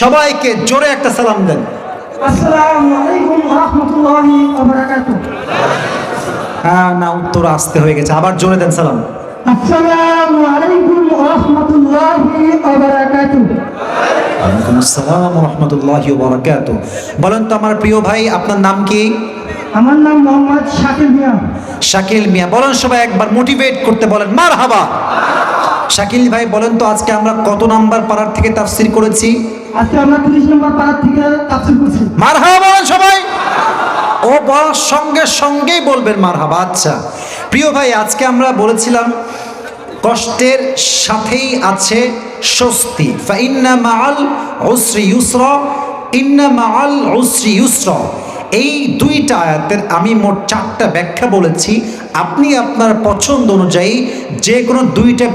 সবাইকে জোরে একটা সালাম দেন। হ্যাঁ না উত্তর আসতে হয়ে গেছে। আবার জোরে দেন সালাম। আসসালামু আলাইকুম রহমতুল্লাহি ওবারাকাতুহ ওয়ালাইকুম আসসালাম রহমতুল্লাহি বরকাত বলেন তো আমার প্রিয় ভাই আপনার নাম কি? আমার নাম মোহাম্মদ শাকিল মিয়া। শাকিল মিয়া। বলেন সবাই একবার মোটিভেট করতে বলেন মার হাবা শাকিল ভাই বলেন তো আজকে আমরা কত নাম্বার পাড়ার থেকে তাফসির করেছি? আজকে আমরা তিরিশ নম্বর পাড়ার থেকে তাফসির করছি। মার হাবা সবাই। ও বলার সঙ্গে সঙ্গেই বলবেন মার হাবা আচ্ছা। প্রিয় ভাই, আজকে আমরা বলেছিলাম, কষ্টের সাথেই আছে স্বস্তি। ফাইন্না মাআল উসরি ইউসরা, ইন্না মাআল উসরি ইউসরা। এই দুইটা আয়াতের আমি মোট চারটা ব্যাখ্যা বলেছি। আপনি আপনার পছন্দ অনুযায়ী যে কোনো দুইটা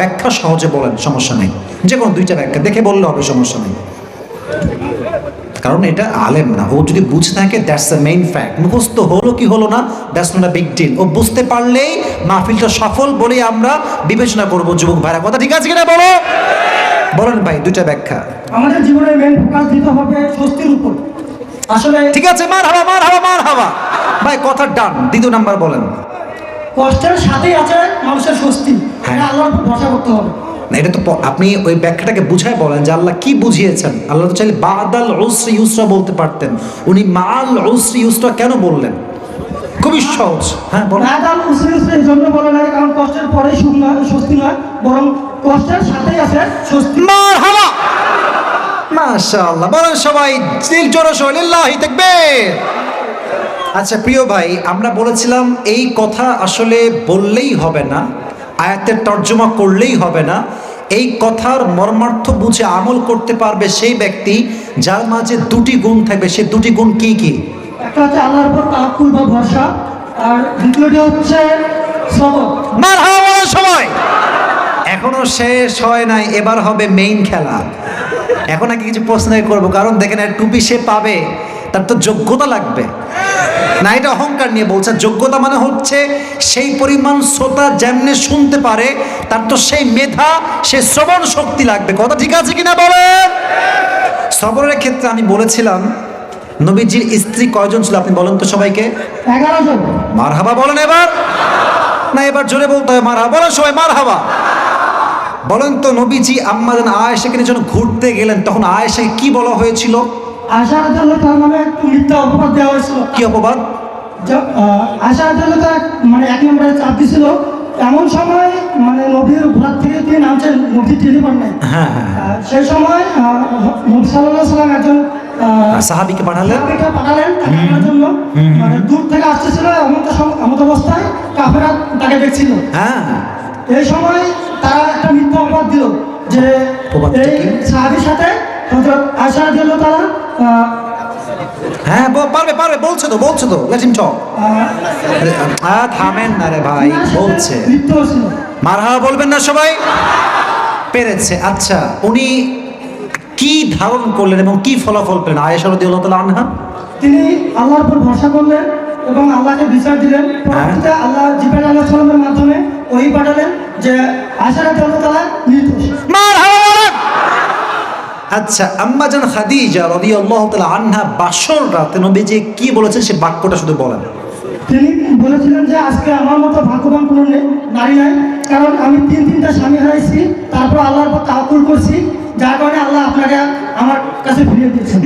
ব্যাখ্যা সহজে বলেন, সমস্যা নেই। যে কোনো দুইটা ব্যাখ্যা দেখে বললে হবে সমস্যা নেই। কারণ এটা আলেম না। ও যদি বুঝে থাকে দ্যাটস দ্য মেইন ফ্যাক্ট মুখস্থ হলো কি হলো না that's not a big deal ও বুঝতে পারলেই মাহফিলটা সফল বলে আমরা বিবেচনা করব যুবক ভাইরা। কথা ঠিক আছে কিনা বলো? বলেন ভাই দুইটা ব্যাখ্যা। আমাদের জীবনের মেন ফোকাস দিতে হবে স্বস্তির উপর। আসলে ঠিক আছে মার হাওয়া মার হাওয়া মার হাওয়া ভাই কথা ডান। দ্বিতীয় নাম্বার বলেন। কষ্টের সাথেই আছে মানুষের স্বস্তি। হ্যাঁ। আল্লাহর ভরসা করতে হবে। না এটা তো আপনি ওই ব্যাখ্যাটাকে বুঝায় বলেন যে আল্লাহ কি বুঝিয়েছেন? আল্লাহ তো চাইলে বাদাল উসরি ইউসরা বলতে পারতেন। উনি মাল উসরি ইউসরা কেন বললেন? খুবই সহজ। হ্যাঁ বলেন। রাজাল উসরি উসরি এই জন্য বলে না কারণ কষ্টের পরে সুখ স্বস্তি বরং কষ্টের সাথেই আছে স্বস্তি। মার হাওয়া মাশাআল্লাহ বলেন সবাই দিল জোরে তাকবীর। আচ্ছা প্রিয় ভাই আমরা বলেছিলাম এই কথা আসলে বললেই হবে না। আয়াতের তর্জমা করলেই হবে না। এই কথার মর্মার্থ বুঝে আমল করতে পারবে সেই ব্যক্তি যার মাঝে দুটি গুণ থাকবে। সে দুটি গুণ কি কি? একটা হচ্ছে আল্লাহর উপর তাওয়াক্কুল বা ভরসা আর দ্বিতীয়টি হচ্ছে সবাই। এখনও শেষ হয় নাই এবার হবে মেইন খেলা। এখন আগে কিছু প্রশ্ন করব কারণ দেখেন টুপি সে পাবে। তার তো যোগ্যতা লাগবে। না এটা অহংকার নিয়ে বলছে। যোগ্যতা মানে হচ্ছে সেই পরিমাণ শ্রোতা যেমনে শুনতে পারে তার তো সেই মেধা সে শ্রবণ শক্তি লাগবে। কথা ঠিক আছে কিনা বলেন? সবরের ক্ষেত্রে আমি বলেছিলাম নবীজির স্ত্রী কয়জন ছিল আপনি বলেন তো সবাইকে? মার হাবা বলেন এবার। না এবার জোরে বলতে হবে মার হাবা বলেন সবাই মার হাবা বলেন তো নবীজি আম্মা যেন আয়েশাকে নিয়ে যখন ঘুরতে গেলেন তখন আয়েশাকে কি বলা হয়েছিল? আশার জন্য তার নামে এক মিথ্যা অপবাদ দেওয়া হয়েছিল। কি অপবাদ? আহ, জন্য তার মানে এক নম্বরে চাপ দিছিল এমন সময় মানে নবীর ঘোড়ার থেকে তিনি নামছেন নবীর টেলিফোন নেই হ্যাঁ হ্যাঁ সেই সময় নবী সাল্লাহ সাল্লাম একজন সাহাবিকে পাঠালেন? পাঠালেন তাকে জন্য। মানে দূর থেকে আসতেছিল এমন সম- অবস্থায় কাফেরা তাকে দেখছিল। হ্যাঁ। এই সময় তারা একটা মিথ্যা অপবাদ দিল যে এই? সাহাবির সাথে হযরত আশার জন্য তারা হ্যাঁ পারবে পারবে বলছে তো বলছে তো লেট হিম টক আ থামেন না রে ভাই বলছে। মারহাবা বলবেন না সবাই? পেরেছে আচ্ছা উনি কি ধারণ করলেন এবং কি ফলাফল পেলেন? আয়েশা রাদিয়াল্লাহু তাআলা আনহা? তিনি আল্লাহর উপর ভরসা করলেন এবং আল্লাহকে বিচার দিলেন। পরবর্তীতে আল্লাহ জিবাইল আল্লাহ সালামের মাধ্যমে ওই পাঠালেন যে আশারা জন্য তারা নির্দোষ। মারহাবা বলেন আচ্ছা আম্মাজান খাদিজা রাদিয়াল্লাহু তাআলা আনহা বাসর রাতে নবীজি কি বলেছেন সে বাক্যটা শুধু বলেন। তিনি বলেছিলেন যে আজকে আমার মতো ভাগ্যবান কোনো নারী নাই। কারণ আমি তিন তিনটা স্বামী হারাইছি তারপর আল্লাহর উপর তাওকুল করছি। যার কারণে আল্লাহ আপনাকে আমার কাছে ফিরিয়ে দিয়েছেন।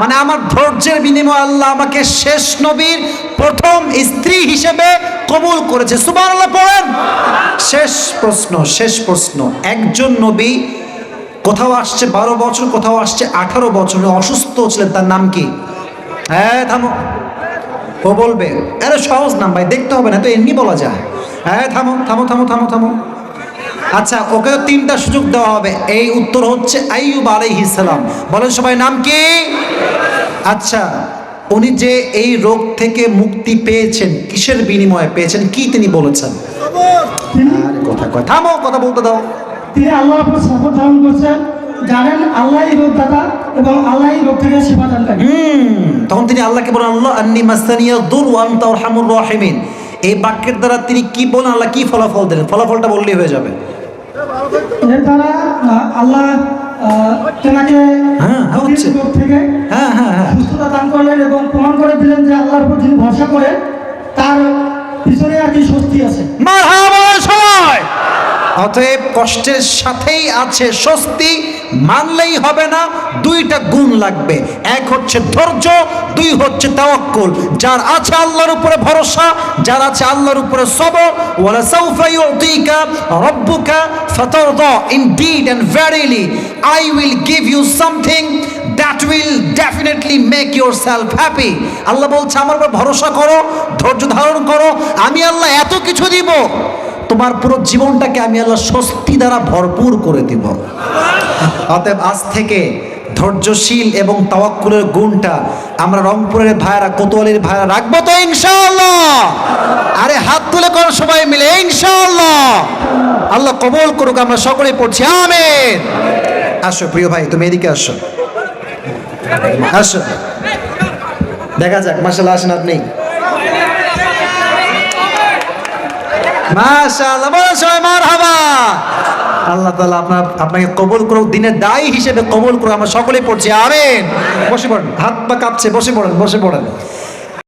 মানে আমার ধৈর্যের বিনিময়ে আল্লাহ আমাকে শেষ নবীর প্রথম স্ত্রী হিসেবে কবুল করেছে। সুবহানাল্লাহ পড়েন। শেষ প্রশ্ন শেষ প্রশ্ন। একজন নবী কোথাও আসছে বারো বছর কোথাও আসছে আঠারো বছর অসুস্থ ছিলেন তার নাম কি? হ্যাঁ থামো। ও বলবে আরে সহজ নাম ভাই দেখতে হবে না তো এমনি বলা যায়। হ্যাঁ থামো থামো থামো থামো থামো। আচ্ছা ওকে তিনটা সুযোগ দেওয়া হবে। এই উত্তর হচ্ছে আইয়ুব আলাইহিস সালাম। বলেন সবাই নাম কি? আচ্ছা উনি যে এই রোগ থেকে মুক্তি পেয়েছেন কিসের বিনিময়ে পেয়েছেন কি তিনি বলেছেন? কথা কয় থামো কথা বলতে দাও। তিনি আল্লাহর উপর শপথ ধারণ করছেন জানেন আল্লাহই রোগ দাতা এবং আল্লাহই রোগ থেকে সেবা তখন তিনি আল্লাহকে বলেন আল্লাহ আন্নি দুর ওয়ান তারহামুর রাহিমিন। এই বাক্যের দ্বারা তিনি কি বলেন আল্লাহ কি ফলাফল দিলেন ফলাফলটা বললেই হয়ে যাবে। এর দ্বারা আল্লাহ তেনাকে হ্যাঁ, হ্যাঁ, হচ্ছে। থেকে হ্যাঁ হ্যাঁ হ্যাঁ। সুস্থতা দান করলেন এবং প্রমাণ করে দিলেন যে আল্লাহর উপর যিনি ভরসা করে তার পিছনে আর কি স্বস্তি আছে। অতএব কষ্টের সাথেই আছে স্বস্তি, মানলেই হবে না, দুইটা গুণ লাগবে। এক হচ্ছে ধৈর্য, দুই হচ্ছে তাওয়াক্কুল। যার আছে আল্লাহর উপরে ভরসা, যার আছে আল্লাহর উপরে সবর, ওয়ালা সাউফা ইউতিকা রাব্বুকা ফাতারদা। Indeed and verily I will give you something that will definitely make your self happy Allah বলছে, আমার উপর ভরসা করো, ধৈর্য ধারণ করো, আমি আল্লাহ এত কিছু দিব। তোমার পুরো জীবনটাকে আমি আল্লাহ স্বস্তি দ্বারা ভরপুর করে দিব। অতএব আজ থেকে ধৈর্যশীল এবং তাওয়াক্কুলের গুণটা আমরা রংপুরের ভাইরা কোতোয়ালির ভাইরা রাখব তো ইনশাআল্লাহ। আরে হাত তুলে করো সবাই মিলে, ইনশাআল্লাহ। আল্লাহ কবল করুক, আমরা সকলে পড়ছি। আমেন। আসো প্রিয় ভাই, তুমি এদিকে আসো। আসো। দেখা যাক মাসাল্লাহ আসেন আপনি। মাশাআল্লাহ বলো সবাই মারহাবা। আল্লাহ তাআলা আপনার আপনাকে কবুল করুক দিনের দায়ী হিসেবে কবুল করুক আমরা সকলেই পড়ছি আমিন। বসে পড়েন। হাত পা কাঁপছে বসে পড়েন বসে পড়েন।